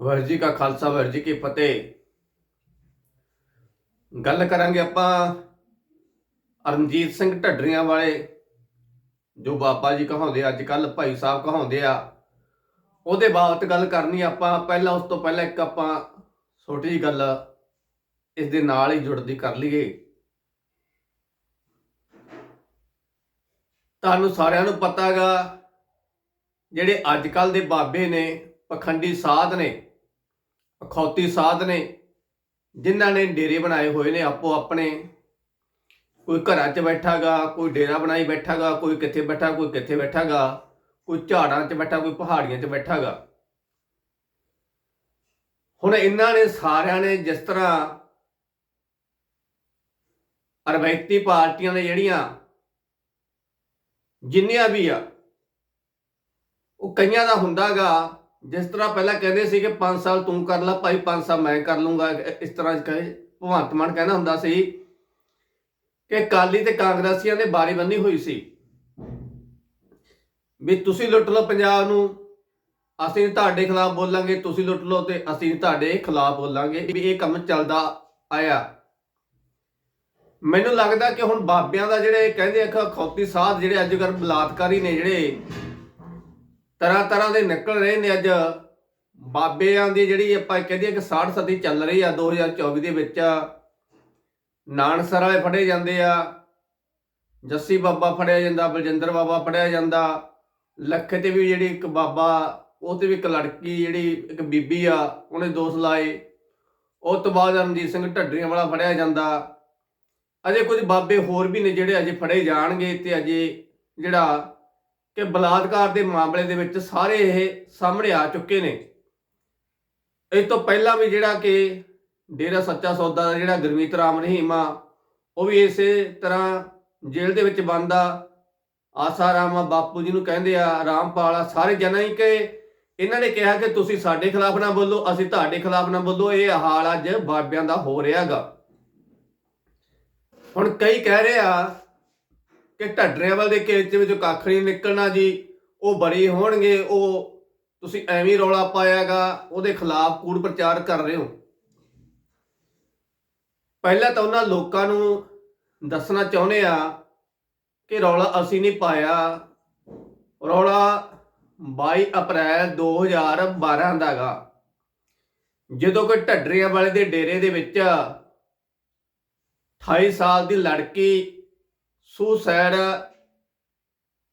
ਵਾਹਿਗੁਰੂ ਜੀ ਕਾ ਖਾਲਸਾ, ਵਾਹਿਗੁਰੂ ਜੀ ਕੀ ਫਤਿਹ। ਗੱਲ ਕਰਾਂਗੇ ਆਪਾਂ ਅਰਨਜੀਤ ਸਿੰਘ ਢੱਡਰੀਆਂ ਵਾਲੇ, ਜੋ ਬਾਬਾ ਜੀ ਕਹਾਉਂਦੇ ਅੱਜ ਕੱਲ ਭਾਈ ਸਾਹਿਬ ਕਹਾਉਂਦੇ ਆ। ਉਹਦੇ ਬਾਬਤ ਗੱਲ ਕਰਨੀ ਆਪਾਂ, ਪਹਿਲਾਂ ਉਸ ਤੋਂ ਪਹਿਲਾਂ ਇੱਕ ਆਪਾਂ ਛੋਟੀ ਜਿਹੀ ਗੱਲ ਇਸ ਦੇ ਨਾਲ ਹੀ ਜੁੜਦੀ ਕਰ ਲਈਏ। ਤੁਹਾਨੂੰ ਸਾਰਿਆਂ ਨੂੰ ਪਤਾਗਾ, ਜਿਹੜੇ ਅੱਜ ਕੱਲ ਦੇ ਬਾਬੇ ਨੇ, ਪਖੰਡੀ ਸਾਧ ਨੇ ਅਖੌਤੀ ਸਾਧ ਨੇ, ਜਿਨ੍ਹਾਂ ਨੇ ਡੇਰੇ ਬਣਾਏ ਹੋਏ ਨੇ ਆਪੋ ਆਪਣੇ। ਕੋਈ ਘਰਾਂ 'ਚ ਬੈਠਾਗਾ, ਕੋਈ ਡੇਰਾ ਬਣਾਈ ਬੈਠਾਗਾ, ਕੋਈ ਕਿੱਥੇ ਬੈਠਾ, ਕੋਈ ਕਿੱਥੇ ਬੈਠਾਗਾ, ਕੋਈ ਝਾੜਾਂ 'ਚ ਬੈਠਾ, ਕੋਈ ਪਹਾੜੀਆਂ 'ਚ ਬੈਠਾਗਾ। ਹੁਣ ਇਹਨਾਂ ਨੇ ਸਾਰਿਆਂ ਨੇ ਜਿਸ ਤਰ੍ਹਾਂ ਅਰਵੈਤੀ ਪਾਰਟੀਆਂ ਨੇ ਜਿਹੜੀਆਂ, ਜਿੰਨੀਆਂ ਵੀ ਆ, ਉਹ ਕਈਆਂ ਦਾ ਹੁੰਦਾਗਾ ਜਿਸ ਤਰ੍ਹਾਂ ਪਹਿਲਾਂ ਕਹਿੰਦੇ ਸੀ ਕਿ 5 ਸਾਲ ਤੂੰ ਕਰ ਲੈ, ਭਾਈ 5 ਸਾਲ ਮੈਂ ਕਰ ਲੂੰਗਾ ਇਸ ਤਰ੍ਹਾਂ ਕਹੇ, ਭਗਵੰਤ ਮਾਨ ਕਹਿੰਦਾ ਹੁੰਦਾ ਸੀ ਕਿ ਕਾਲੀ ਤੇ ਕਾਂਗਰਸੀਆਂ ਨੇ ਬਾਰੀ ਬੰਨੀ ਹੋਈ ਸੀ। ਵੀ ਤੁਸੀਂ ਲੁੱਟ ਲਓ ਪੰਜਾਬ ਨੂੰ, ਅਸੀਂ ਤੁਹਾਡੇ ਖਿਲਾਫ ਬੋਲਾਂਗੇ, ਤੁਸੀਂ ਲੁੱਟ ਲਓ ਤੇ ਅਸੀਂ ਤੁਹਾਡੇ ਖਿਲਾਫ ਬੋਲਾਂਗੇ। ਵੀ ਇਹ ਕੰਮ ਚੱਲਦਾ ਆਇਆ। ਮੈਨੂੰ ਲੱਗਦਾ ਕਿ ਹੁਣ ਬਾਬਿਆਂ ਦਾ ਜਿਹੜੇ ਕਹਿੰਦੇ ਆ ਖੌਤੀ ਸਾਧ ਜਿਹੜੇ ਅੱਜ ਕੱਲ੍ਹ ਬਲਾਤਕਾਰੀ ਨੇ ਜਿਹੜੇ ਤਰ੍ਹਾਂ ਤਰ੍ਹਾਂ ਦੇ ਨਿਕਲ ਰਹੇ ਨੇ ਅੱਜ। ਬਾਬਿਆਂ ਦੀ ਜਿਹੜੀ ਆਪਾਂ ਕਹਿੰਦੇ ਆ ਕਿ 60 ਸਦੀ ਚੱਲ ਰਹੀ ਆ 2024 ਦੇ ਵਿੱਚ। ਨਾਨਸਰ ਵਾਲੇ ਫੜੇ ਜਾਂਦੇ ਆ। ਜੱਸੀ ਬਾਬਾ ਫੜਿਆ ਜਾਂਦਾ, ਬਲਜਿੰਦਰ ਬਾਬਾ ਫੜਿਆ ਜਾਂਦਾ। ਲੱਖੇ ਤੇ ਵੀ ਜਿਹੜੀ ਇੱਕ ਬਾਬਾ, ਉਹ ਤੇ ਵੀ ਇੱਕ ਲੜਕੀ ਜਿਹੜੀ ਇੱਕ ਬੀਬੀ ਆ, ਉਹਨੇ ਦੋਸ਼ ਲਾਏ। ਉਹ ਤੋਂ ਬਾਅਦ ਰਣਜੀਤ ਸਿੰਘ ਢੱਡਰੀਆਂ ਵਾਲਾ ਫੜਿਆ ਜਾਂਦਾ। ਅਜੇ ਕੁਝ ਬਾਬੇ ਹੋਰ ਵੀ ਨੇ ਜਿਹੜੇ ਅਜੇ ਫੜੇ ਜਾਣਗੇ ਤੇ ਅਜੇ ਜਿਹੜਾ ਕਿ ਬਲਾਤਕਾਰ ਦੇ ਮਾਮਲੇ ਦੇ ਵਿੱਚ ਸਾਰੇ ਇਹ ਸਾਹਮਣੇ ਆ ਚੁੱਕੇ ਨੇ। ਇਸ ਤੋਂ ਪਹਿਲਾਂ ਵੀ ਜਿਹੜਾ ਕਿ ਡੇਰਾ ਸੱਚਾ ਸੌਦਾ ਦਾ ਜਿਹੜਾ ਗੁਰਮੀਤ ਰਾਮ ਰਹੀਮ ਆ ਉਹ ਵੀ ਇਸੇ ਤਰ੍ਹਾਂ ਜੇਲ੍ਹ ਦੇ ਵਿੱਚ ਬੰਦ ਆ। ਆਸਾ ਰਾਮ ਬਾਪੂ ਜੀ ਨੂੰ ਕਹਿੰਦੇ ਆ, ਰਾਮਪਾਲ ਆ, ਸਾਰੇ ਜਨਾਂ ਹੀ ਕਿ ਇਹਨਾਂ ਨੇ ਕਿਹਾ ਕਿ ਤੁਸੀਂ ਸਾਡੇ ਖਿਲਾਫ ਨਾ ਬੋਲੋ, ਅਸੀਂ ਤੁਹਾਡੇ ਖਿਲਾਫ ਨਾ ਬੋਲੋ, ਇਹ ਹਾਲ ਅੱਜ ਬਾਬਿਆਂ ਦਾ ਹੋ ਰਿਹਾਗਾ। ਹੁਣ ਕਈ ਕਹਿ ਰਹੇ ਆ ਕਿ ਢੱਡਰਿਆਂਵਾਲ ਦੇ ਕੇਸ ਦੇ ਵਿੱਚ ਕੱਖ ਨਹੀਂ ਨਿਕਲਣਾ ਜੀ। ਉਹ ਬਰੀ ਹੋਣਗੇ, ਉਹ ਤੁਸੀਂ ਐਵੇਂ ਹੀ ਰੌਲਾ ਪਾਇਆਗਾ, ਉਹਦੇ ਖਿਲਾਫ ਕੂੜ ਪ੍ਰਚਾਰ ਕਰ ਰਹੇ ਹੋ। ਪਹਿਲਾਂ ਤਾਂ ਉਹਨਾਂ ਲੋਕਾਂ ਨੂੰ ਦੱਸਣਾ ਚਾਹੁੰਦੇ ਆ ਕਿ ਰੌਲਾ ਅਸੀਂ ਨਹੀਂ ਪਾਇਆ। ਰੌਲਾ 22 ਅਪ੍ਰੈਲ 2012 ਦਾਗਾ ਜਦੋਂ ਕੋਈ ਢੱਡਰੀਆਂ ਵਾਲੇ ਦੇ ਡੇਰੇ ਦੇ ਵਿੱਚ 28 ਸਾਲ ਦੀ ਲੜਕੀ ਸੁਸਾਈਡ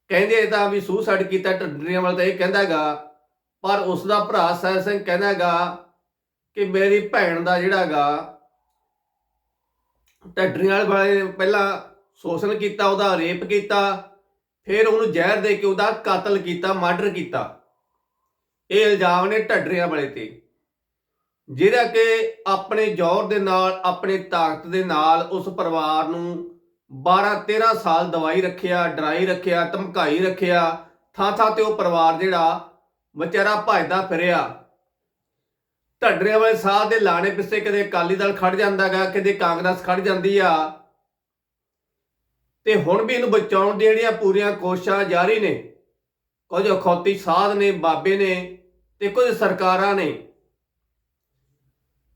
ਕਹਿੰਦੇ ਤਾਂ ਵੀ ਸੁਸਾਈਡ ਕੀਤਾ ਢੱਡਰੀਆਂ ਵਾਲਾ ਤਾਂ ਇਹ ਕਹਿੰਦਾਗਾ ਪਰ ਉਸ ਦਾ ਭਰਾ ਸਹਿ ਸਿੰਘ ਕਹਿੰਦਾਗਾ ਕਿ ਮੇਰੀ ਭੈਣ ਦਾ ਜਿਹੜਾਗਾ ਢੱਡਰੀਆਂ ਵਾਲੇ ਪਹਿਲਾਂ ਸ਼ੋਸ਼ਣ ਕੀਤਾ, ਉਹਦਾ ਰੇਪ ਕੀਤਾ, ਫਿਰ ਉਹਨੂੰ ਜ਼ਹਿਰ ਦੇ ਕੇ ਉਹਦਾ ਕਤਲ ਕੀਤਾ, ਮਰਡਰ ਕੀਤਾ। ਇਹ ਇਲਜ਼ਾਮ ਨੇ ਢੱਡਰੀਆਂ ਵਾਲੇ ਤੇ। ਜਿਹੜਾ ਕਿ ਆਪਣੇ ਜ਼ੋਰ ਦੇ ਨਾਲ, ਆਪਣੇ ਤਾਕਤ ਦੇ ਨਾਲ ਉਸ ਪਰਿਵਾਰ ਨੂੰ 12 13 ਸਾਲ ਦਵਾਈ ਰੱਖਿਆ, ਡਰਾਈ ਰੱਖਿਆ, ਧਮਕਾਈ ਰੱਖਿਆ ਥਾਂ ਥਾਂ ਤੇ ਉਹ ਪਰਿਵਾਰ ਜਿਹੜਾ ਵਿਚਾਰਾ ਭਜਦਾ ਫਿਰਿਆ। ਢੱਡਰਿਆਂ ਵਾਲੇ ਸਾਹ ਦੇ ਲਾਣੇ ਪਿੱਛੇ ਕਦੇ ਅਕਾਲੀ ਦਲ ਖੜ ਜਾਂਦਾਗਾ ਕਦੇ ਕਾਂਗਰਸ ਖੜ ਜਾਂਦੀ ਆ। ਤੇ ਹੁਣ ਵੀ ਇਹਨੂੰ ਬਚਾਉਣ ਦੀਆਂ ਜਿਹੜੀਆਂ ਪੂਰੀਆਂ ਕੋਸ਼ਿਸ਼ਾਂ ਜਾਰੀ ਨੇ, ਕੁਝ ਅਖੌਤੀ ਸਾਧ ਨੇ, ਬਾਬੇ ਨੇ ਤੇ ਕੁਝ ਸਰਕਾਰਾਂ ਨੇ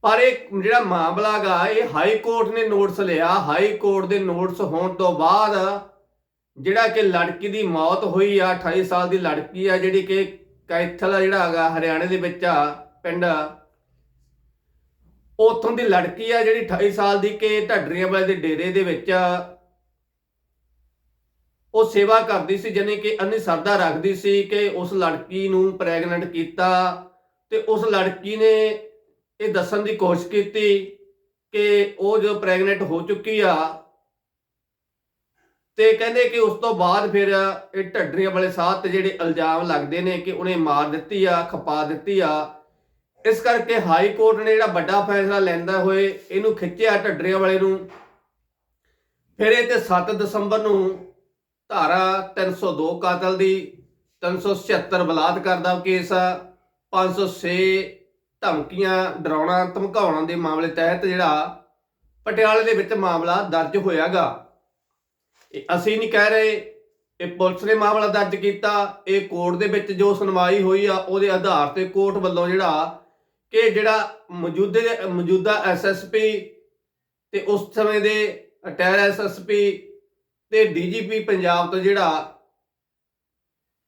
ਪਰ ਇਹ ਜਿਹੜਾ ਮਾਮਲਾ ਗਾ, ਇਹ ਹਾਈ ਕੋਰਟ ਨੇ ਨੋਟਿਸ ਲਿਆ। ਹਾਈ ਕੋਰਟ ਦੇ ਨੋਟਿਸ ਹੋਣ ਤੋਂ ਬਾਅਦ ਜਿਹੜਾ ਕਿ ਲੜਕੀ ਦੀ ਮੌਤ ਹੋਈ ਆ 28 ਸਾਲ ਦੀ ਲੜਕੀ ਆ, ਜਿਹੜੀ ਕਿ ਕੈਥਲ ਜਿਹੜਾ ਹੈਗਾ, ਹਰਿਆਣੇ ਦੇ ਵਿੱਚ ਆ, ਪਿੰਡ। ਉਥੋਂ ਦੀ ਲੜਕੀ ਆ ਜਿਹੜੀ 28 ਸਾਲ ਦੀ ਕਿ ਢੱਡਰੀਆਂ ਵਾਲੇ ਦੇ ਡੇਰੇ ਦੇ ਵਿੱਚ ਉਹ ਸੇਵਾ ਕਰਦੀ ਸੀ ਜਾਨੀ ਕਿ ਅੰਨੀ ਸਰਦਾ ਰੱਖਦੀ ਸੀ ਕਿ ਉਸ ਲੜਕੀ ਨੂੰ ਪ੍ਰੈਗਨੈਂਟ ਕੀਤਾ ਤੇ ਉਸ ਲੜਕੀ ਨੇ ਇਹ ਦੱਸਣ ਦੀ ਕੋਸ਼ਿਸ਼ ਕੀਤੀ ਕਿ ਉਹ ਜੋ ਪ੍ਰੈਗਨੈਂਟ ਹੋ ਚੁੱਕੀ ਆ ਤੇ ਕਹਿੰਦੇ ਕਿ ਉਸ ਤੋਂ ਬਾਅਦ ਫਿਰ ਇਹ ਢੱਡਰੀਆਂ ਵਾਲੇ ਸਾਥ ਤੇ ਜਿਹੜੇ ਇਲਜ਼ਾਮ ਲੱਗਦੇ ਨੇ ਕਿ ਉਹਨੇ ਮਾਰ ਦਿੱਤੀ ਆ, ਖਪਾ ਦਿੱਤੀ ਆ। ਇਸ ਕਰਕੇ ਹਾਈ ਕੋਰਟ ਨੇ ਜਿਹੜਾ ਵੱਡਾ ਫੈਸਲਾ ਲੈਂਦਾ ਹੋਏ, ਇਹਨੂੰ ਖਿੱਚਿਆ ਢੱਡਰੀਆਂ ਵਾਲੇ ਨੂੰ। ਫਿਰ ਇਹ ਤੇ 7 ਦਸੰਬਰ ਨੂੰ ਧਾਰਾ 302 ਕਾਤਲ ਦੀ 376 ਬਲਾਤਕਾਰ ਦਾ ਕੇਸ ਆ 506 ਧਮਕੀਆਂ, ਡਰਾਉਣਾ, ਧਮਕਾਉਣਾ ਦੇ ਮਾਮਲੇ ਤਹਿਤ ਜਿਹੜਾ ਪਟਿਆਲੇ ਦੇ ਵਿੱਚ ਮਾਮਲਾ ਦਰਜ ਹੋਇਆਗਾ। ਇਹ ਅਸੀਂ ਨਹੀਂ ਕਹਿ ਰਹੇ, ਇਹ ਪੁਲਿਸ ਨੇ ਮਾਮਲਾ ਦਰਜ ਕੀਤਾ, ਇਹ ਕੋਰਟ ਦੇ ਵਿੱਚ ਜੋ ਸੁਣਵਾਈ ਹੋਈ ਆ, ਉਹਦੇ ਆਧਾਰ ਤੇ ਕੋਰਟ ਵੱਲੋਂ ਜਿਹੜਾ ਕਿ ਜਿਹੜਾ ਮੌਜੂਦੇ, ਮੌਜੂਦਾ ਐਸਐਸਪੀ ਤੇ ਉਸ ਸਮੇਂ ਦੇ ਰਿਟਾਇਰ ਐਸਐਸਪੀ ਤੇ ਡੀਜੀਪੀ ਪੰਜਾਬ ਤੋਂ ਜਿਹੜਾ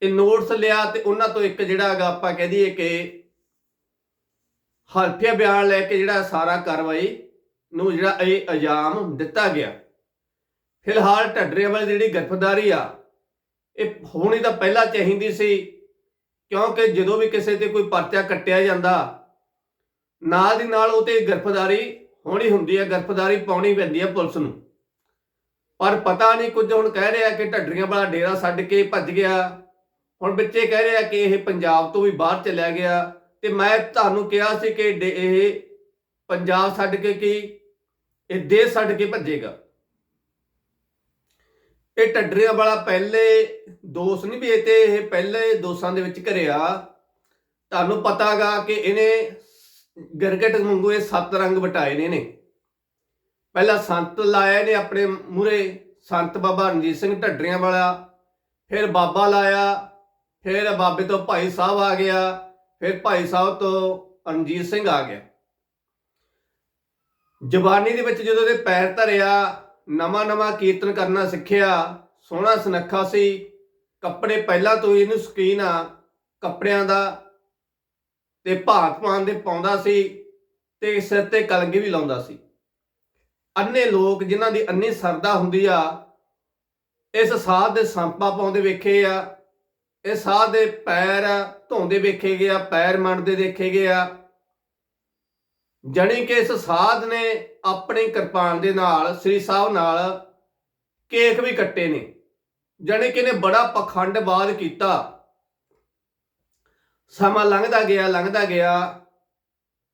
ਇਹ ਨੋਟਸ ਲਿਆ ਤੇ ਉਹਨਾਂ ਤੋਂ ਇੱਕ ਜਿਹੜਾ ਹੈਗਾ ਆਪਾਂ ਕਹਿ ਦਈਏ ਕਿ ਹਲਫੀਆ ਬਿਆਨ ਲੈ ਕੇ ਜਿਹੜਾ ਸਾਰਾ ਕਾਰਵਾਈ ਨੂੰ ਜਿਹੜਾ ਇਹ ਇਲਜ਼ਾਮ ਦਿੱਤਾ ਗਿਆ। ਫਿਲਹਾਲ ਢੱਡਰੇ ਵਾਲੀ ਜਿਹੜੀ ਗ੍ਰਿਫਤਾਰੀ ਆ, ਇਹ ਹੋਣੀ ਤਾਂ ਪਹਿਲਾਂ ਚਾਹੀਦੀ ਸੀ, ਕਿਉਂਕਿ ਜਦੋਂ ਵੀ ਕਿਸੇ ਤੇ ਕੋਈ ਪਰਚਾ ਕੱਟਿਆ ਜਾਂਦਾ, ਨਾਲ ਦੀ ਨਾਲ ਉਹ ਤੇ ਗ੍ਰਿਫਤਾਰੀ ਹੋਣੀ ਹੁੰਦੀ ਹੈ ਗ੍ਰਿਫਤਾਰੀ ਪਾਉਣੀ ਪੈਂਦੀ ਹੈ ਪੁਲਿਸ ਨੂੰ। ਪਰ ਪਤਾ ਨਹੀਂ ਕੁਝ ਹੁਣ ਕਹਿ ਰਿਹਾ ਕਿ ਢੱਡਰੀਆਂ ਵਾਲਾ ਡੇਰਾ ਛੱਡ ਕੇ ਭੱਜ ਗਿਆ। ਹੁਣ ਬੱਚੇ ਕਹਿ ਰਿਹਾ ਕਿ ਇਹ ਪੰਜਾਬ ਤੋਂ ਵੀ ਬਾਹਰ ਚਲਿਆ ਗਿਆ। ਤੇ ਮੈਂ ਤੁਹਾਨੂੰ ਕਿਹਾ ਸੀ ਕਿ ਡੇ- ਇਹ ਪੰਜਾਬ ਛੱਡ ਕੇ ਕੀ? ਇਹ ਦੇਸ਼ ਛੱਡ ਕੇ ਭੱਜੇਗਾ। ਇਹ ਢੱਡਰੀਆਂ ਵਾਲਾ ਪਹਿਲੇ ਦੋਸ਼ ਨਹੀਂ ਵੀ ਤੇ ਇਹ ਪਹਿਲੇ ਦੋਸਾਂ ਦੇ ਵਿੱਚ ਘਰਿਆ ਤੁਹਾਨੂੰ ਪਤਾਗਾ ਕਿ ਇਹਨੇ ਗਰਗਟ ਵਾਂਗੂ ਇਹ ਸੱਤ ਰੰਗ ਵਟਾਏ ਨੇ ਨੇ ਪਹਿਲਾਂ ਸੰਤ ਲਾਇਆ ਨੇ ਆਪਣੇ ਮੂਰੇ ਸੰਤ ਬਾਬਾ ਰਣਜੀਤ ਸਿੰਘ ਢੱਡਰੀਆਂ ਵਾਲਾ। ਫਿਰ ਬਾਬਾ ਲਾਇਆ, ਫਿਰ ਬਾਬੇ ਤੋਂ ਭਾਈ ਸਾਹਿਬ ਆ ਗਿਆ। ਫਿਰ ਭਾਈ ਸਾਹਿਬ ਤੋਂ ਰਣਜੀਤ ਸਿੰਘ ਆ ਗਿਆ। ਜਵਾਨੀ ਦੇ ਵਿੱਚ ਜਦੋਂ ਇਹਦੇ ਪੈਰ ਧਰਿਆ, ਨਵਾਂ ਨਵਾਂ ਕੀਰਤਨ ਕਰਨਾ ਸਿੱਖਿਆ, ਸੋਹਣਾ ਸੁਨੱਖਾ ਸੀ, ਕੱਪੜੇ ਪਹਿਲਾਂ ਤੋਂ ਹੀ ਇਹਨੂੰ ਸ਼ੌਕੀਨ ਆ, ਕੱਪੜਿਆਂ ਦਾ ਤੇ ਭਾਤ ਪਾਉਣ ਦੇ ਪਾਉਂਦਾ ਸੀ ਤੇ ਸਿਰ ਤੇ ਕਲਗੀ ਵੀ ਲਾਉਂਦਾ ਸੀ। ਅੰਨੇ ਲੋਕ ਜਿਨ੍ਹਾਂ ਦੀ ਅੰਨੀ ਸਰਦਾ ਹੁੰਦੀ ਆ, ਇਸ ਸਾਧ ਦੇ ਸੰਪਾ ਪਾਉਂਦੇ ਵੇਖੇ ਆ ਇਹ ਸਾਧ ਦੇ ਪੈਰ ਧੋਂਦੇ ਵੇਖੇ ਗਏ ਆ, ਪੈਰ ਮੰਡਦੇ ਦੇਖੇ ਗਏ ਆ। ਜਣੀ ਕਿ ਇਸ ਸਾਧ ਨੇ ਆਪਣੇ ਕਿਰਪਾਨ ਦੇ ਨਾਲ, ਸ੍ਰੀ ਸਾਹਿਬ ਨਾਲ ਕੇਕ ਵੀ ਕੱਟੇ ਨੇ। ਜਣੀ ਕਿ ਨੇ ਬੜਾ ਪਖੰਡਵਾਦ ਕੀਤਾ। ਸਮਾਂ ਲੰਘਦਾ ਗਿਆ ਲੰਘਦਾ ਗਿਆ।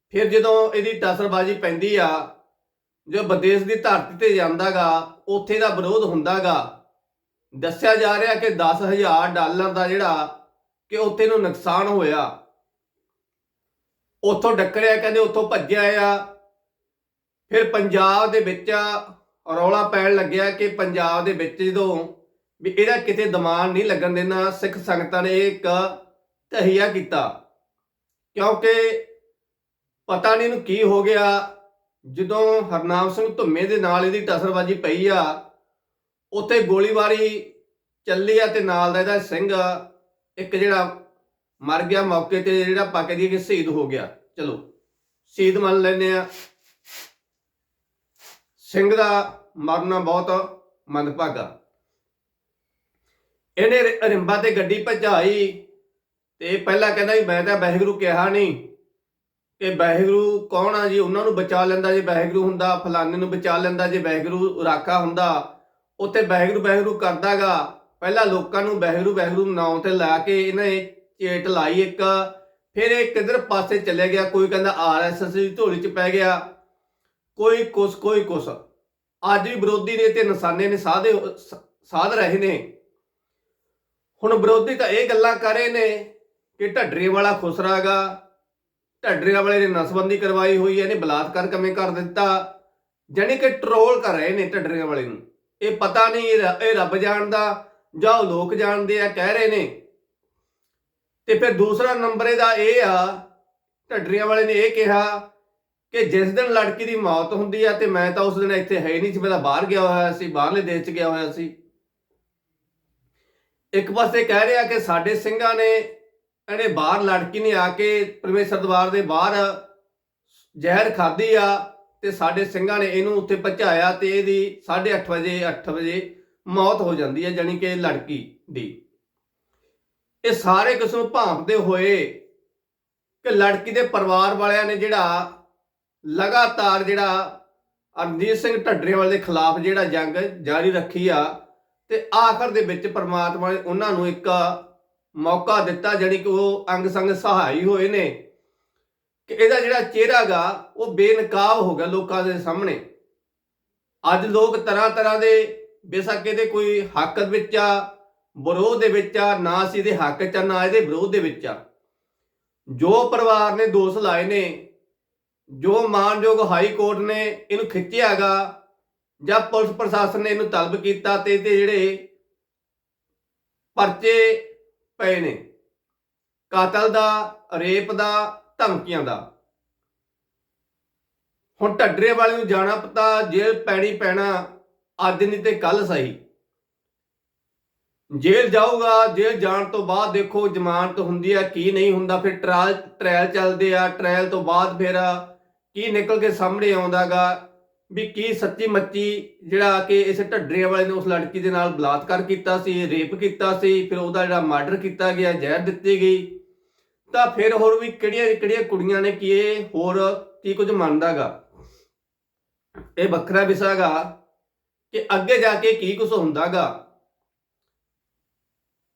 ਫਿਰ ਜਦੋਂ ਇਹਦੀ ਟਸਰਬਾਜੀ ਪੈਂਦੀ ਆ ਜੋ ਵਿਦੇਸ਼ ਦੀ ਧਰਤੀ ਤੇ ਜਾਂਦਾਗਾ, ਉੱਥੇ ਦਾ ਵਿਰੋਧ ਹੁੰਦਾਗਾ ਦੱਸਿਆ ਜਾ ਰਿਹਾ ਕਿ 10000 ਡਾਲਰ ਦਾ ਜਿਹੜਾ ਕਿ ਉੱਥੇ ਨੂੰ ਨੁਕਸਾਨ ਹੋਇਆ। ਉੱਥੋਂ ਡੱਕਰਿਆ, ਕਹਿੰਦੇ ਉੱਥੋਂ ਭੱਜਿਆ ਆ। ਫਿਰ ਪੰਜਾਬ ਦੇ ਵਿੱਚ ਰੌਲਾ ਪੈਣ ਲੱਗਿਆ ਕਿ ਪੰਜਾਬ ਦੇ ਵਿੱਚ ਜਦੋਂ ਵੀ ਇਹਦਾ ਕਿਤੇ ਦਿਮਾਗ ਨਹੀਂ ਲੱਗਣ ਦੇਣਾ, ਸਿੱਖ ਸੰਗਤਾਂ ਨੇ ਇੱਕ ਤਹੀਆ ਕੀਤਾ। ਕਿਉਂਕਿ ਪਤਾ ਨਹੀਂ ਇਹਨੂੰ ਕੀ ਹੋ ਗਿਆ। ਜਦੋਂ ਹਰਨਾਮ ਸਿੰਘ ਧੁੰਮੇ ਦੇ ਨਾਲ ਇਹਦੀ ਟਸਰਬਾਜੀ ਪਈ ਆ ਉੱਥੇ ਗੋਲੀਬਾਰੀ ਚੱਲੀ ਆ ਤੇ ਨਾਲ ਦਾ ਇਹਦਾ ਸਿੰਘ ਇੱਕ ਜਿਹੜਾ ਮਰ ਗਿਆ ਮੌਕੇ ਤੇ ਜਿਹੜਾ ਪੱਕ ਦੀ ਕਿ ਸ਼ਹੀਦ ਹੋ ਗਿਆ। ਚਲੋ, ਸ਼ਹੀਦ ਮੰਨ ਲੈਨੇ ਆ। ਸਿੰਘ ਦਾ ਮਰਨਾ ਬਹੁਤ ਮੰਦਭਾਗਾ। ਇਹਨੇ ਰ- ਰਿੰਬਾ ਤੇ ਗੱਡੀ ਭਜਾਈ ਤੇ ਪਹਿਲਾਂ ਕਹਿੰਦਾ ਵੀ ਮੈਂ ਤਾਂ ਵਾਹਿਗੁਰੂ ਕਿਹਾ ਨਹੀਂ ਕਿ ਵਾਹਿਗੁਰੂ ਕੌਣ ਆ ਜੀ? ਉਹਨਾਂ ਨੂੰ ਬਚਾ ਲੈਂਦਾ ਜੇ ਵਾਹਿਗੁਰੂ ਹੁੰਦਾ, ਫਲਾਣੇ ਨੂੰ ਬਚਾ ਲੈਂਦਾ ਜੇ ਵਾਹਿਗੁਰੂ ਰਾਖਾ ਹੁੰਦਾ। ਉੱਥੇ ਵਾਹਿਗੁਰੂ ਵਾਹਿਗੁਰੂ ਕਰਦਾਗਾ। ਪਹਿਲਾਂ ਲੋਕਾਂ ਨੂੰ ਵਾਹਿਗੁਰੂ ਵਾਹਿਗੁਰੂ ਨਾਮ ਤੇ ਲਾ ਕੇ ਇਹਨੇ ਚੇਟ ਲਾਈ ਇੱਕ। ਫਿਰ ਇਹ ਕਿਧਰ ਪਾਸੇ ਚਲੇ ਗਿਆ? ਕੋਈ ਕਹਿੰਦਾ ਆਰਐਸਐਸ ਦੀ ਢੋਲੀ ਚ ਪੈ ਗਿਆ। ਕੋਈ ਕੁਛ ਕੋਈ ਕੁਛ। ਅੱਜ ਵੀ ਵਿਰੋਧੀ ਨੇ ਤੇ ਨਿਸ਼ਾਨੇ ਨੇ ਸਾਧੇ ਸਾਧ ਰਹੇ ਨੇ। ਹੁਣ ਵਿਰੋਧੀ ਤਾਂ ਇਹ ਗੱਲਾਂ ਕਰ ਰਹੇ ਨੇ ਕਿ ਢੱਡਰੇ ਵਾਲਾ ਖੁਸਰਾਗਾ। ਢੱਡਰੇ ਵਾਲੇ ਨੇ ਨਸਬੰਦੀ ਕਰਵਾਈ ਹੋਈ ਹੈ, ਇਹਨੇ ਬਲਾਤਕਾਰ ਕਿਵੇਂ ਕਰ ਦਿੱਤਾ? ਜਾਣੀ ਕਿ ਟਰੋਲ ਕਰ ਰਹੇ ਨੇ ਢੱਡਰੇ ਵਾਲੇ ਨੂੰ। ਇਹ ਪਤਾ ਨਹੀਂ ਇਹ ਰੱਬ ਜਾਣਦਾ ਜਾਂ ਉਹ ਲੋਕ ਜਾਣਦੇ ਆ, ਕਹਿ ਰਹੇ ਨੇ। ਤੇ ਫਿਰ ਦੂਸਰਾ ਨੰਬਰ ਇਹਦਾ ਇਹ ਆ, ਢੱਡਰੀਆਂ ਵਾਲੇ ਨੇ ਇਹ ਕਿਹਾ ਕਿ ਜਿਸ ਦਿਨ ਲੜਕੀ ਦੀ ਮੌਤ ਹੁੰਦੀ ਆ ਤੇ ਮੈਂ ਤਾਂ ਉਸ ਦਿਨ ਇੱਥੇ ਹੈ ਹੀ ਨਹੀਂ ਸੀ ਮੈਂ ਤਾਂ ਬਾਹਰ ਗਿਆ ਹੋਇਆ ਸੀ, ਬਾਹਰਲੇ ਦੇਸ਼ 'ਚ ਗਿਆ ਹੋਇਆ ਸੀ। ਇੱਕ ਪਾਸੇ ਕਹਿ ਰਿਹਾ ਕਿ ਸਾਡੇ ਸਿੰਘਾਂ ਨੇ ਇਹਨੇ ਬਾਹਰ ਲੜਕੀ ਨੇ ਆ ਕੇ ਪਰਮੇਸ਼ਰ ਦਰਬਾਰ ਦੇ ਬਾਹਰ ਜ਼ਹਿਰ ਖਾਧੀ ਆ ਤੇ ਸਾਡੇ ਸਿੰਘਾਂ ਨੇ ਇਹਨੂੰ ਉੱਥੇ ਪਹੁੰਚਾਇਆ ਤੇ ਇਹਦੀ 8:30 ਵਜੇ 8 ਵਜੇ ਮੌਤ ਹੋ ਜਾਂਦੀ ਹੈ ਜਾਨੀ ਕਿ ਲੜਕੀ ਦੀ। ਇਹ ਸਾਰੇ ਕਿਸਮ ਭਾਂਪਦੇ ਹੋਏ ਕਿ ਲੜਕੀ ਦੇ ਪਰਿਵਾਰ ਵਾਲਿਆਂ ਨੇ ਜਿਹੜਾ ਲਗਾਤਾਰ ਜਿਹੜਾ ਅਰਜੀਤ ਸਿੰਘ ਢੱਡਰੇਵਾਲ ਦੇ ਖਿਲਾਫ ਜਿਹੜਾ ਜੰਗ ਜਾਰੀ ਰੱਖੀ ਆ ਤੇ ਆਖਰ ਦੇ ਵਿੱਚ ਪ੍ਰਮਾਤਮਾ ਨੇ ਉਹਨਾਂ ਨੂੰ ਇੱਕ ਮੌਕਾ ਦਿੱਤਾ, ਜਾਣੀ ਕਿ ਉਹ ਅੰਗ ਸੰਗ ਸਹਾਈ ਹੋਏ ਨੇ। ਕਿ ਇਹਦਾ ਜਿਹੜਾ ਚਿਹਰਾ ਗਾ ਉਹ ਬੇਨਕਾਬ ਹੋ ਗਿਆ ਲੋਕਾਂ ਦੇ ਸਾਹਮਣੇ। ਅੱਜ ਲੋਕ ਤਰ੍ਹਾਂ ਤਰ੍ਹਾਂ ਦੇ ਬੇਸ਼ੱਕ ਇਹਦੇ ਕੋਈ ਹੱਕ ਵਿੱਚ ਆ ਵਿਰੋਧ ਦੇ ਵਿੱਚ ਆ ਨਾ ਸੀ ਇਹਦੇ ਹੱਕ ਚ ਆ, ਨਾ ਇਹਦੇ ਵਿਰੋਧ ਦੇ ਵਿੱਚ ਆ। ਜੋ ਪਰਿਵਾਰ ਨੇ ਦੋਸ਼ ਲਾਏ ਨੇ ਜੋ ਮਾਨਯੋਗ ਹਾਈ ਕੋਰਟ ਨੇ ਇਹਨੂੰ ਖਿੱਚਿਆਗਾ ਜਾਂ ਪੁਲਿਸ ਪ੍ਰਸ਼ਾਸਨ ਨੇ ਇਹਨੂੰ ਤਲਬ ਕੀਤਾ ਤੇ ਤੇ ਜਿਹੜੇ ਪਰਚੇ ਪਏ ਨੇ। ਕਾਤਲ ਦਾ ਰੇਪ ਦਾ ਧਮਕੀਆਂ ਦਾ। ਹੁਣ ਢੱਡਰੇ ਵਾਲੇ ਨੂੰ ਜਾਣਾ ਪਤਾ ਜੇਲ੍ਹ ਪੈਣੀ ਪੈਣਾ ਅੱਜ ਨਹੀਂ ਤੇ ਕੱਲ ਸਹੀ। ਜੇਲ੍ਹ ਜਾਊਗਾ, ਜੇਲ੍ਹ ਜਾਣ ਤੋਂ ਬਾਅਦ ਦੇਖੋ ਜ਼ਮਾਨਤ ਹੁੰਦੀ ਆ, ਕੀ ਨਹੀਂ ਹੁੰਦਾ, ਫਿਰ ਟ੍ਰਾਇਲ ਟ੍ਰਾਇਲ ਚੱਲਦੇ ਆ, ਟ੍ਰਾਇਲ ਤੋਂ ਬਾਅਦ ਫਿਰ ਕੀ ਨਿਕਲ ਕੇ ਸਾਹਮਣੇ ਆਉਂਦਾਗਾ, ਵੀ ਕੀ ਸੱਚੀ ਮੱਚੀ ਜਿਹੜਾ ਕਿ ਇਸ ਢੱਡਰੇ ਵਾਲੇ ਨੇ ਉਸ ਲੜਕੀ ਦੇ ਨਾਲ ਬਲਾਤਕਾਰ ਕੀਤਾ ਸੀ, ਰੇਪ ਕੀਤਾ ਸੀ, ਫਿਰ ਉਹਦਾ ਜਿਹੜਾ ਮਰਡਰ ਕੀਤਾ ਗਿਆ, ਜ਼ਹਿਰ ਦਿੱਤੀ ਗਈ। ਤਾਂ ਫਿਰ ਹੋਰ ਵੀ ਕਿਹੜੀਆਂ ਕਿਹੜੀਆਂ ਕੁੜੀਆਂ ਨੇ ਕੀ ਇਹ ਹੋਰ ਕੀ ਕੁਝ ਮੰਨਦਾਗਾ? ਇਹ ਵੱਖਰਾ ਵਿਸ਼ਾਗਾ ਕਿ ਅੱਗੇ ਜਾ ਕੇ ਕੀ ਕੁਝ ਹੁੰਦਾਗਾ।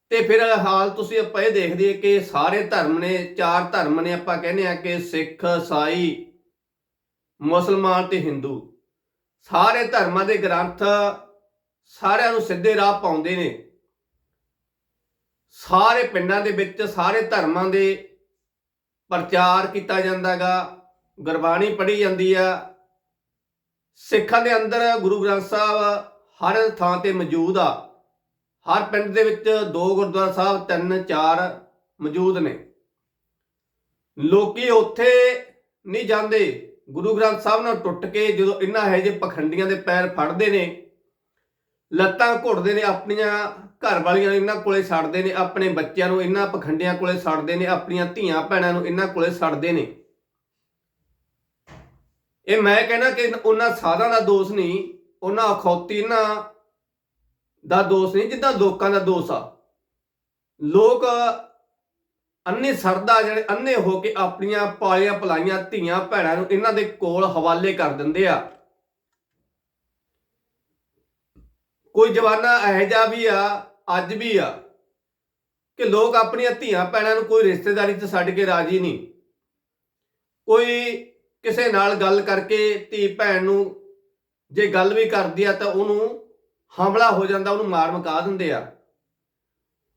ਤੇ ਫਿਰ ਹਾਲ ਤੁਸੀਂ ਆਪਾਂ ਇਹ ਦੇਖਦੇ ਕਿ ਸਾਰੇ ਧਰਮ ਨੇ, ਚਾਰ ਧਰਮ ਨੇ ਆਪਾਂ ਕਹਿੰਦੇ ਆ ਕਿ ਸਿੱਖ ਈਸਾਈ ਮੁਸਲਮਾਨ ਤੇ ਹਿੰਦੂ। ਸਾਰੇ ਧਰਮਾਂ ਦੇ ਗ੍ਰੰਥ ਸਾਰਿਆਂ ਨੂੰ ਸਿੱਧੇ ਰਾਹ ਪਾਉਂਦੇ ਨੇ। ਸਾਰੇ ਪਿੰਡਾਂ ਦੇ ਵਿੱਚ, ਸਾਰੇ ਧਰਮਾਂ ਦੇ ਪ੍ਰਚਾਰ ਕੀਤਾ ਜਾਂਦਾਗਾ ਗੁਰਬਾਣੀ ਪੜ੍ਹੀ ਜਾਂਦੀ ਆ। ਸਿੱਖਾਂ ਦੇ ਅੰਦਰ ਗੁਰੂ ਗ੍ਰੰਥ ਸਾਹਿਬ ਹਰ ਥਾਂ ਤੇ ਮੌਜੂਦ ਆ। ਹਰ ਪਿੰਡ ਦੇ ਵਿੱਚ ਦੋ ਗੁਰਦੁਆਰਾ ਸਾਹਿਬ, ਤਿੰਨ, ਚਾਰ ਮੌਜੂਦ ਨੇ। ਲੋਕੀ ਉੱਥੇ ਨਹੀਂ ਜਾਂਦੇ। ਗੁਰੂ ਗ੍ਰੰਥ ਸਾਹਿਬ ਨਾਲ ਟੁੱਟ ਕੇ ਜਦੋਂ ਇਹਨਾਂ ਹੈ ਜੇ ਪਖੰਡੀਆਂ ਦੇ ਪੈਰ ਫੜਦੇ ਨੇ, ਲੱਤਾਂ ਘੁੱਟਦੇ ਨੇ ਆਪਣੀਆਂ ਘਰ ਵਾਲੀਆਂ ਨੂੰ ਇਹਨਾਂ ਕੋਲੇ ਛੱਡਦੇ ਨੇ, ਆਪਣੇ ਬੱਚਿਆਂ ਨੂੰ, ਇਹਨਾਂ ਪਖੰਡਿਆਂ ਕੋਲੇ ਛੱਡਦੇ ਨੇ, ਆਪਣੀਆਂ ਧੀਆਂ ਭੈਣਾਂ ਨੂੰ ਇਹਨਾਂ ਕੋਲੇ ਛੱਡਦੇ ਨੇ। ਇਹ ਮੈਂ ਕਹਿੰਦਾ ਕਿ ਉਹਨਾਂ ਸਾਧਾਂ ਦਾ ਦੋਸ਼ ਨਹੀਂ, ਉਹਨਾਂ ਅਖੌਤੀ ਇਹਨਾਂ ਦਾ ਦੋਸ਼ ਨਹੀਂ, ਜਿੱਦਾਂ ਲੋਕਾਂ ਦਾ ਦੋਸ਼ ਆ। ਲੋਕ ਅੰਨੇ ਸਰਦਾ ਜਿਹੜੇ ਅੰਨੇ ਹੋ ਕੇ ਆਪਣੀਆਂ ਪਾਲੀਆਂ ਪਲਾਈਆਂ ਧੀਆਂ ਭੈਣਾਂ ਨੂੰ ਇਹਨਾਂ ਦੇ ਕੋਲ ਹਵਾਲੇ ਕਰ ਦਿੰਦੇ ਆ। ਕੋਈ ਜਵਾਨਾ ਇਹੋ ਜਿਹਾ ਵੀ ਆ ਅੱਜ ਵੀ ਆ ਕਿ ਲੋਕ ਆਪਣੀਆਂ ਧੀਆਂ ਭੈਣਾਂ ਨੂੰ ਕੋਈ ਰਿਸ਼ਤੇਦਾਰੀ 'ਚ ਛੱਡ ਕੇ ਰਾਜੀ ਨਹੀਂ। ਕੋਈ ਕਿਸੇ ਨਾਲ ਗੱਲ ਕਰਕੇ ਧੀ ਭੈਣ ਨੂੰ ਜੇ ਗੱਲ ਵੀ ਕਰਦੀ ਆ ਤਾਂ ਉਹਨੂੰ ਹਮਲਾ ਹੋ ਜਾਂਦਾ, ਉਹਨੂੰ ਮਾਰ ਮਕਾ ਦਿੰਦੇ ਆ।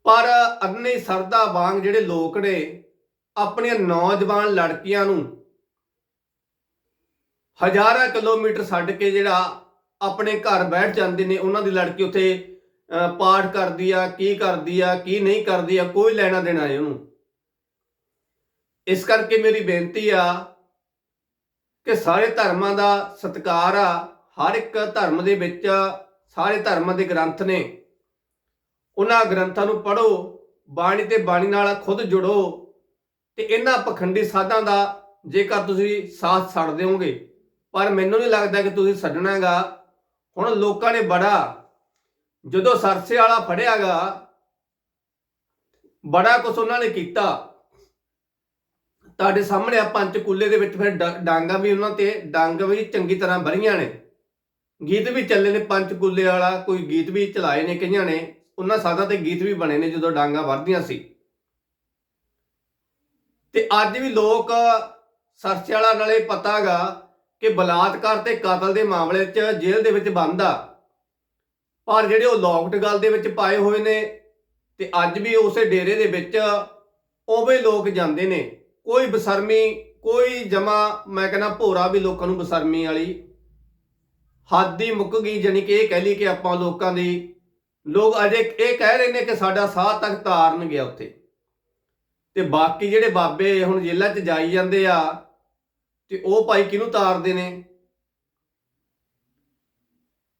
ਪਰ ਅੰਨੇ ਸਰਦਾ ਵਾਂਗ ਜਿਹੜੇ ਲੋਕ ਨੇ ਆਪਣੀਆਂ ਨੌਜਵਾਨ ਲੜਕੀਆਂ ਨੂੰ ਹਜ਼ਾਰਾਂ ਕਿਲੋਮੀਟਰ ਛੱਡ ਕੇ ਜਿਹੜਾ ਆਪਣੇ ਘਰ ਬੈਠ ਜਾਂਦੇ ਨੇ, ਉਹਨਾਂ ਦੀ ਲੜਕੀ ਉੱਥੇ ਪਾਠ ਕਰਦੀ ਆ, ਕੀ ਕਰਦੀ ਆ, ਕੀ ਨਹੀਂ ਕਰਦੀ ਆ, ਕੋਈ ਲੈਣਾ ਦੇਣਾ ਨਹੀਂ ਉਹਨੂੰ। ਇਸ ਕਰਕੇ ਮੇਰੀ ਬੇਨਤੀ ਆ ਕਿ ਸਾਰੇ ਧਰਮਾਂ ਦਾ ਸਤਿਕਾਰ ਆ, ਹਰ ਇੱਕ ਧਰਮ ਦੇ ਵਿੱਚ ਸਾਰੇ ਧਰਮਾਂ ਦੇ ਗ੍ਰੰਥ ਨੇ। ਉਹਨਾਂ ਗ੍ਰੰਥਾਂ ਨੂੰ ਪੜ੍ਹੋ, ਬਾਣੀ ਤੇ ਬਾਣੀ ਨਾਲ ਖੁਦ ਜੁੜੋ ਤੇ ਇਹਨਾਂ ਪਖੰਡੀ ਸਾਧਾਂ ਦਾ ਜੇਕਰ ਤੁਸੀਂ ਸਾਥ ਛੱਡ ਦਿਓਗੇ। ਪਰ ਮੈਨੂੰ ਨਹੀਂ ਲੱਗਦਾ ਕਿ ਤੁਸੀਂ ਛੱਡਣਾਗਾ ਹੁਣ ਲੋਕਾਂ ਨੇ ਬੜਾ ਜਦੋਂ ਸਰਸੇ ਵਾਲਾ ਫੜਿਆਗਾ, ਬੜਾ ਕੁਛ ਉਹਨਾਂ ਨੇ ਕੀਤਾ। ਤੁਹਾਡੇ ਸਾਹਮਣੇ ਆ ਪੰਚਕੂਲੇ ਦੇ ਵਿੱਚ ਫਿਰ ਡ- ਡਾਂਗਾ ਵੀ ਉਹਨਾਂ ਤੇ, ਡਾਂਗ ਵੀ ਚੰਗੀ ਤਰ੍ਹਾਂ ਭਰੀਆਂ ਨੇ। ਗੀਤ ਵੀ ਚੱਲੇ ਨੇ ਪੰਚਕੂਲੇ ਵਾਲਾ, ਕੋਈ ਗੀਤ ਵੀ ਚਲਾਏ ਨੇ ਕਈਆਂ ਨੇ। ਉਹਨਾਂ ਸਾਦਾ ਤੇ ਗੀਤ ਵੀ ਬਣੇ ਨੇ ਜਦੋਂ ਡਾਂਗਾ ਵਰਦੀਆਂ ਸੀ। ਤੇ ਅੱਜ ਵੀ ਲੋਕ ਸਰਸੇ ਵਾਲਾ ਨਾਲੇ ਪਤਾਗਾ ਕਿ ਬਲਾਤਕਾਰ ਤੇ ਕਤਲ ਦੇ ਮਾਮਲੇ 'ਚ ਜੇਲ੍ਹ ਦੇ ਵਿੱਚ ਬੰਦ ਆ। ਪਰ ਜਿਹੜੇ ਉਹ ਲੌਕਟ ਗੱਲ ਦੇ ਵਿੱਚ ਪਾਏ ਹੋਏ ਨੇ ਤੇ ਅੱਜ ਵੀ ਉਸੇ ਡੇਰੇ ਦੇ ਵਿੱਚ ਉਵੇਂ ਲੋਕ ਜਾਂਦੇ ਨੇ। ਕੋਈ ਬਸਰਮੀ, ਕੋਈ ਜਮਾ ਮੈਂ ਕਹਿੰਦਾ ਭੋਰਾ ਵੀ ਲੋਕਾਂ ਨੂੰ ਬਸਰਮੀ ਵਾਲੀ ਹੱਦ ਹੀ ਮੁੱਕ ਗਈ, ਜਾਣੀ ਕਿ ਇਹ ਕਹਿ ਲਈ ਕਿ ਆਪਾਂ ਲੋਕਾਂ ਦੀ ਲੋਕ ਅਜੇ ਇਹ ਕਹਿ ਰਹੇ ਨੇ ਕਿ ਸਾਡਾ ਸਾਹ ਤੱਕ ਤਾਰਨ ਗਿਆ ਉੱਥੇ। ਤੇ ਬਾਕੀ ਜਿਹੜੇ ਬਾਬੇ ਹੁਣ ਜੇਲ੍ਹਾਂ 'ਚ ਜਾਈ ਜਾਂਦੇ ਆ, ਤੇ ਉਹ ਭਾਈ ਕਿਹਨੂੰ ਤਾਰਦੇ ਨੇ?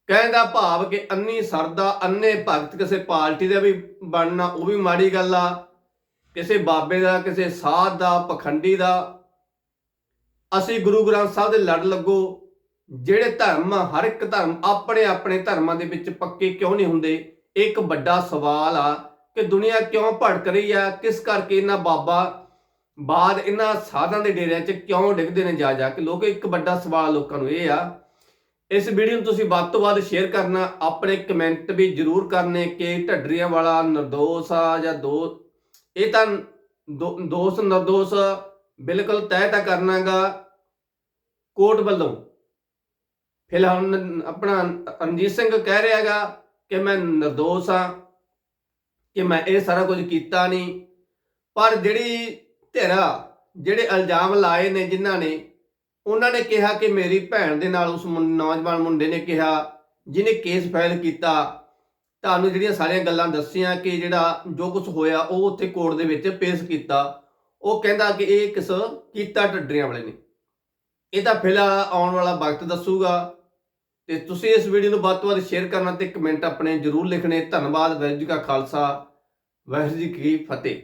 ਕਹਿਣ ਦਾ ਭਾਵ ਕਿ ਅੰਨੀ ਸਰਦਾ, ਅੰਨੇ ਭਗਤ ਕਿਸੇ ਪਾਰਟੀ ਦਾ ਵੀ ਬਣਨਾ, ਉਹ ਵੀ ਮਾੜੀ ਗੱਲ ਆ। ਕਿਸੇ ਬਾਬੇ ਦਾ, ਕਿਸੇ ਸਾਧ ਦਾ, ਪਖੰਡੀ ਦਾ। ਅਸੀਂ ਗੁਰੂ ਗ੍ਰੰਥ ਸਾਹਿਬ ਦੇ ਲੜ ਲੱਗੋ। ਜਿਹੜੇ ਧਰਮ, ਹਰ ਇੱਕ ਧਰਮ ਆਪਣੇ ਆਪਣੇ ਧਰਮਾਂ ਦੇ ਵਿੱਚ ਪੱਕੇ ਕਿਉਂ ਨਹੀਂ ਹੁੰਦੇ? ਇਹ ਇੱਕ ਵੱਡਾ ਸਵਾਲ ਆ ਕਿ ਦੁਨੀਆ ਕਿਉਂ ਭੜਕ ਰਹੀ ਆ? ਕਿਸ ਕਰਕੇ ਇਹਨਾਂ ਬਾਬਾ ਬਾਅਦ ਇਹਨਾਂ ਸਾਧਾਂ ਦੇ ਡੇਰਿਆਂ 'ਚ ਕਿਉਂ ਡਿੱਗਦੇ ਨੇ? ਜਾ ਜਾ ਕੇ ਲੋਕ ਇੱਕ ਵੱਡਾ ਸਵਾਲ ਲੋਕਾਂ ਨੂੰ ਇਹ ਆ ਇਸ ਵੀਡੀਓ ਨੂੰ ਤੁਸੀਂ ਵੱਧ ਤੋਂ ਵੱਧ ਸ਼ੇਅਰ ਕਰਨਾ, ਆਪਣੇ ਕਮੈਂਟ ਵੀ ਜਰੂਰ ਕਰਨੇ ਕਿ ਢੱਡਰੀਆਂ ਵਾਲਾ ਨਿਰਦੋਸ਼ ਆ ਜਾਂ ਦੋ, ਇਹ ਤਾਂ ਦੋਸ਼ ਨਿਰਦੋਸ਼ ਬਿਲਕੁਲ ਤੈਅ ਤਾਂ ਕਰਨਾਗਾ ਕੋਰਟ ਵੱਲੋਂ। ਫਿਲਹਾਲ ਆਪਣਾ ਰਣਜੀਤ ਸਿੰਘ ਕਹਿ ਰਿਹਾਗਾ ਕਿ ਮੈਂ ਨਿਰਦੋਸ਼ ਆ, ਕਿ ਮੈਂ ਇਹ ਸਾਰਾ ਕੁਝ ਕੀਤਾ ਨਹੀਂ। ਪਰ ਜਿਹੜੀ ਧਿਰਾ, ਜਿਹੜੇ ਇਲਜ਼ਾਮ ਲਾਏ ਨੇ ਜਿਨ੍ਹਾਂ ਨੇ ਉਹਨਾਂ ਨੇ ਕਿਹਾ ਕਿ ਮੇਰੀ ਭੈਣ ਦੇ ਨਾਲ ਉਸ ਮੁੰ- ਨੌਜਵਾਨ ਮੁੰਡੇ ਨੇ ਕਿਹਾ, ਜਿਹਨੇ ਕੇਸ ਫਾਈਲ ਕੀਤਾ, ਤੁਹਾਨੂੰ ਜਿਹੜੀਆਂ ਸਾਰੀਆਂ ਗੱਲਾਂ ਦੱਸੀਆਂ ਕਿ ਜਿਹੜਾ ਜੋ ਕੁਝ ਹੋਇਆ, ਉਹ ਉੱਥੇ ਕੋਰਟ ਦੇ ਵਿੱਚ ਪੇਸ਼ ਕੀਤਾ, ਉਹ ਕਹਿੰਦਾ ਕਿ ਇਹ ਕਿਸ ਕੀਤਾ ਢੱਡਰੀਆਂ ਵਾਲੇ ਨੇ। ਇਹ ਤਾਂ ਫਿਲਹਾਲ ਆਉਣ ਵਾਲਾ ਵਕਤ ਦੱਸੂਗਾ। ਤੇ ਤੁਸੀਂ ਇਸ ਵੀਡੀਓ ਨੂੰ ਵੱਧ ਤੋਂ ਵੱਧ ਸ਼ੇਅਰ ਕਰਨਾ ਤੇ ਕਮੈਂਟ ਆਪਣੇ ਜ਼ਰੂਰ ਲਿਖਣੇ। ਧੰਨਵਾਦ, ਵਾਹਿਗੁਰੂ ਜੀ ਕਾ ਖਾਲਸਾ, ਵਾਹਿਗੁਰੂ ਜੀ ਕੀ ਫਤਿਹ।